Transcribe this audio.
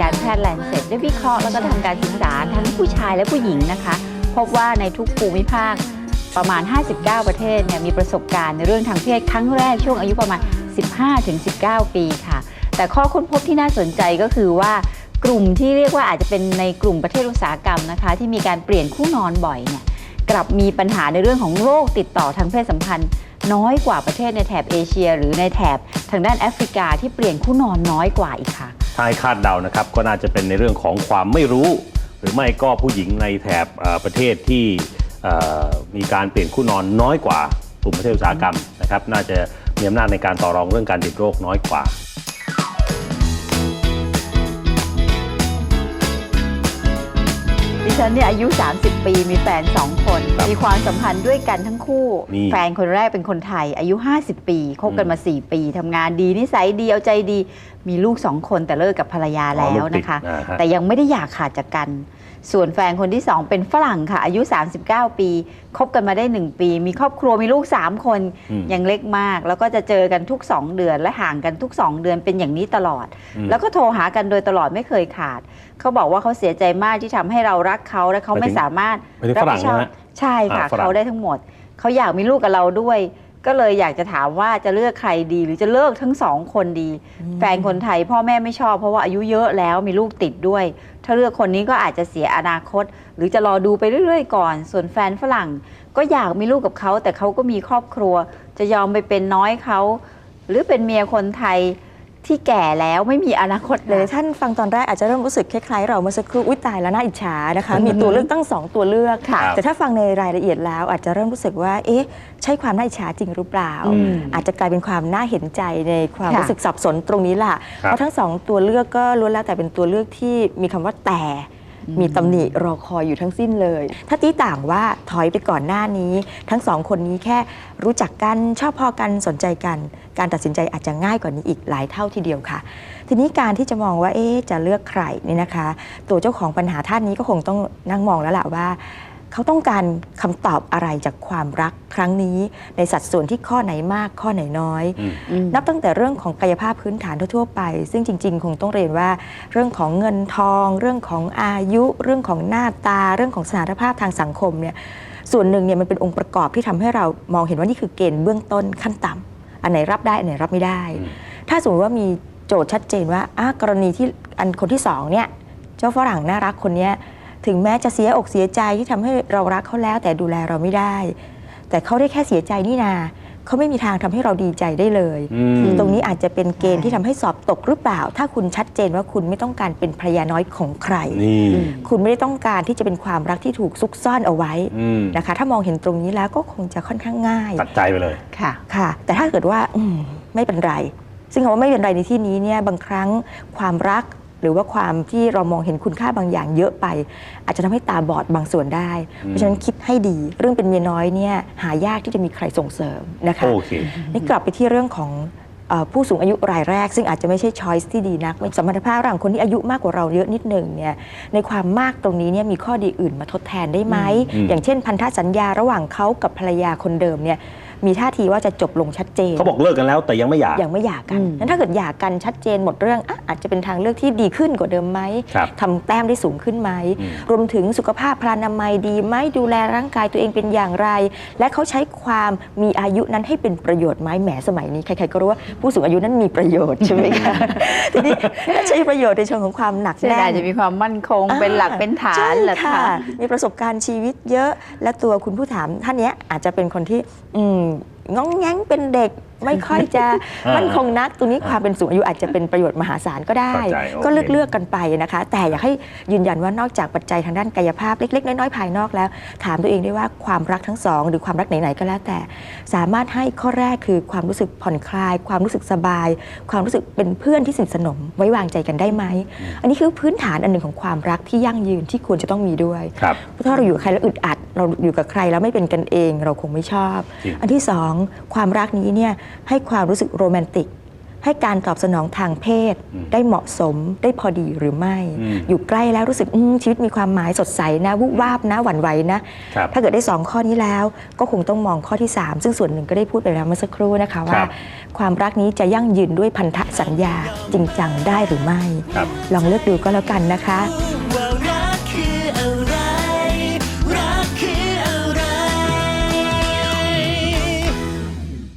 การแพทย์แลนเซ็ตได้วิเคราะห์แล้วก็ทำการศึกษาทั้งผู้ชายและผู้หญิงนะคะ พบว่าในทุกภูมิภาคประมาณ 59 ประเทศเนี่ยมีประสบการณ์ในเรื่องทางเพศครั้งแรกช่วงอายุประมาณ 15-19 ปีค่ะ แต่ข้อค้นพบที่น่าสนใจก็คือว่ากลุ่มที่เรียกว่าอาจจะเป็นในกลุ่มประเทศอุตสาหกรรมนะคะ ที่มีการเปลี่ยนคู่นอนบ่อยเนี่ยกลับมีปัญหาในเรื่องของโรคติดต่อทางเพศสัมพันธ์ น้อยกว่าประเทศในแถบเอเชีย หรือในแถบทางด้านแอฟริกาที่เปลี่ยนคู่นอนน้อยกว่าอีกค่ะ ถ้าให้คาดเดานะครับก็น่าจะเป็นในเรื่องของความไม่รู้ หรือไม่ก็ผู้หญิงในแถบประเทศที่มีการเปลี่ยนคู่นอนน้อยกว่ากลุ่มประเทศอุตสาหกรรมนะครับน่าจะมีอำนาจในการต่อรองเรื่องการติดโรคน้อยกว่า ฉันเนี่ยอายุ 30 ปีมีแฟน 2 คนครับมีความสัมพันธ์ด้วยกันทั้งคู่ นี่ แฟนคนแรกเป็นคนไทย อายุ 50 ปีคบกันมา 4 ปีทำงานดีนิสัยดีเอาใจดี มีลูก 2 คนแต่เลิกกับภรรยาแล้วนะคะ อ๋อลูกติดอ่าฮะ แต่ยังไม่ได้อยากขาดจากกัน ส่วนแฟนคนที่ 2 เป็นฝรั่งค่ะ อายุ 39 ปีคบกันมาได้ 1 ปี มีครอบครัวมีลูก 3 คนอืมยังเล็กมาก แล้วก็จะเจอกันทุก 2 เดือนและห่างกันทุก 2 เดือนเป็นอย่างนี้ตลอด อืม แล้วก็โทรหากันโดยตลอดไม่เคยขาด เขาบอกว่าเขาเสียใจมากที่ทำให้เรารักเขาและเขาหมายถึไม่งสามารถ หมายถึงฝรั่งผิดชอบใช่ไหมใช่ค่ะ อ่าฝรั่งเขาได้ทั้งหมด เขาอยากมีลูกกับเราด้วย ก็เลยอยากจะถามว่าจะเลือกใครดีหรือจะเลิกทั้งสองคนดี แฟนคนไทยพ่อแม่ไม่ชอบเพราะว่าอายุเยอะแล้วมีลูกติดด้วย ถ้าเลือกคนนี้ก็อาจจะเสียอนาคต หรือจะรอดูไปเรื่อยๆ ก่อน ส่วนแฟนฝรั่งก็อยากมีลูกกับเขาแต่เขาก็มีครอบครัว จะยอมไปเป็นน้อยเขาหรือเป็นเมียคนไทย ที่แก่แล้วไม่มีอนาคตหเลลายย ท่านฟังตอนแรกอาจจะเริ่มรู้สึกคล้ายๆเราเมื่อสักครู่อุ้ยตายแล้วน่าอิจฉานะคะ มีตัวเลือกตั้งสองตัวเลือก ค่ะแต่ถ้าฟังในรายละเอียดแล้วอาจจะเริ่มรู้สึกว่าเอ๊ะใช่ความน่าอิจฉาจริงหรือเปล่า อืมอาจจะกลายเป็นความน่าเห็นใจในความค่ะ รู้สึกสับสนตรงนี้ล่ะ ครับ เพราะทั้งสองตัวเลือกก็ล้วนแล้วแต่เป็นตัวเลือกที่มีคำว่าแต่ มีตำหนิรอคอยอยู่ทั้งสิ้นเลย ถ้าตีต่างว่าถอยไปก่อนหน้านี้ ทั้งสองคนนี้แค่รู้จักกันชอบพอกันสนใจกัน การตัดสินใจอาจจะง่ายกว่านี้อีกหลายเท่าทีเดียวค่ะ ทีนี้การที่จะมองว่าเอ๊จะเลือกใครนี่นะคะ ตัวเจ้าของปัญหาท่านนี้ก็คงต้องนั่งมองแล้วล่ะว่า เขาต้องการคำตอบอะไรจากความรักครั้งนี้ ในสัดส่วนที่ข้อไหนมากข้อไหนน้อยอืมอืมนับตั้งแต่เรื่องของกายภาพพื้นฐานทั่วๆไป ซึ่งจริง ๆ คงต้องเรียนว่า เรื่องของเงินทอง เรื่องของอายุ เรื่องของหน้าตา เรื่องของสถานภาพทางสังคมเนี่ยส่วนหนึ่งเนี่ยมันเป็นองค์ประกอบที่ทำให้เรามองเห็นว่านี่คือเกณฑ์เบื้องต้นขั้นต่ำอันไหนรับได้อันไหนรับไม่ได้อืมถ้าสมมติว่ามีโจทย์ชัดเจนว่าอะกรณีที่อันคนที่สองเนี่ยเจ้าฝรั่งน่ารักคนเนี้ย ถึงแม้จะเสียอกเสียใจที่ทำให้เรารักเขาแล้ว แต่ดูแลเราไม่ได้ แต่เขาได้แค่เสียใจนี่นาเขาไม่มีทางทำให้เราดีใจได้เลยอืมตรงนี้อาจจะเป็นเกณฑ์ที่ทำให้สอบตกหรือเปล่า ถ้าคุณชัดเจนว่าคุณไม่ต้องการเป็นภรรยาน้อยของใครนี่คุณไม่ได้ต้องการที่จะเป็นความรักที่ถูกซุกซ่อนเอาไว้อืมนะคะ ถ้ามองเห็นตรงนี้แล้วก็คงจะค่อนข้างง่ายตัดใจไปเลยค่ะค่ะ แต่ถ้าเกิดว่าอืมไม่เป็นไร ซึ่งคำว่าไม่เป็นไรในที่นี้เนี่ยบางครั้งความรัก หรือว่าความที่เรามองเห็นคุณค่าบางอย่างเยอะไป อาจจะทำให้ตาบอดบางส่วนได้ เพราะฉะนั้นคิดให้ดี เรื่องเป็นเมียน้อยเนี่ยหายากที่จะมีใครส่งเสริมนะคะโอเคนี่กลับไปที่เรื่องของเอ่อผู้สูงอายุรายแรก ซึ่งอาจจะไม่ใช่ช้อยส์ที่ดีนักสมรรถภาพระหว่างคนที่อายุมากกว่าเราเยอะนิดหนึ่งเนี่ยในความมากตรงนี้เนี่ยมีข้อดีอื่นมาทดแทนได้ไหมอืมอย่างเช่นพันธสัญญาระหว่างเขากับภรรยาคนเดิมเนี่ย มีท่าทีว่าจะจบลงชัดเจน เขาบอกเลิกกันแล้วแต่ยังไม่หย่า ยังไม่หย่ากันอืม นั้นถ้าเกิดหย่ากันชัดเจนหมดเรื่องอะอาจจะเป็นทางเลือกที่ดีขึ้นกว่าเดิมไหมครับทำแต้มได้สูงขึ้นไหม อืม รวมถึงสุขภาพพลานามัยดีไหมดูแลร่างกายตัวเองเป็นอย่างไร และเขาใช้ความมีอายุนั้นให้เป็นประโยชน์ไหมแหมสมัยนี้ใครๆก็รู้ว่าผู้สูงอายุนั้นมีประโยชน์ใช่ไหมคะ ทีนี้ถ้าใช้ประโยชน์ในเชิงของความหนักเช่นแน่อาจนจะมีความมั่นคงเป็นหลักเป็นฐานใช่เหรอคะ มีประสบการณ์ชีวิตเยอะ และตัวคุณผู้ถามท่านเนี้ยอาจจะเป็นคนที่อืม งองแงงเป็นเด็กไม่ค่อยจะอ่ามั่นคงนัก ตรงนี้ความเป็นสูงอายุอาจจะเป็นประโยชน์มหาศาลก็ได้เข้าใจโอเคก็เลือกเลือกๆกันไปนะคะ แต่อยากให้ยืนยันว่านอกจากปัจจัยทางด้านกายภาพเล็กๆ น้อยๆภายนอกแล้ว ถามตัวเองด้วยว่าความรักทั้งสอง หรือความรักไหนๆก็แล้วแต่ สามารถให้ข้อแรกคือความรู้สึกผ่อนคลาย ความรู้สึกสบาย ความรู้สึกเป็นเพื่อนที่สนิทสนมไว้วางใจกันได้ไหมอันนี้คือพื้นฐานอันหนึ่งของความรักที่ยั่งยืนที่ควรจะต้องมีด้วยครับเพราะถ้าเราอยู่กับใครแล้วอึดอัด เราอยู่กับใครแล้วไม่เป็นกันเอง เราคงไม่ชอบ จริง อันที่สองความรักนี้เนี่ยให้ความรู้สึกโรแมนติก ให้การตอบสนองทางเพศอืมได้เหมาะสมได้พอดีหรือไม่ อืมอยู่ใกล้แล้วรู้สึกอืมชีวิตมีความหมายสดใสนะวุบวาบนะหวั่นไหวนะ ครับถ้าเกิดได้ 2 ข้อนี้แล้ว ก็คงต้องมองข้อที่ 3 ซึ่งส่วนหนึ่งก็ได้พูดไปแล้วเมื่อสักครู่นะคะคว่า รับ ความรักนี้จะยั่งยืนด้วยพันธสัญญาจริงจังได้หรือไม่ ครับ ลองเลือกดูก็แล้วกันนะคะ ว่า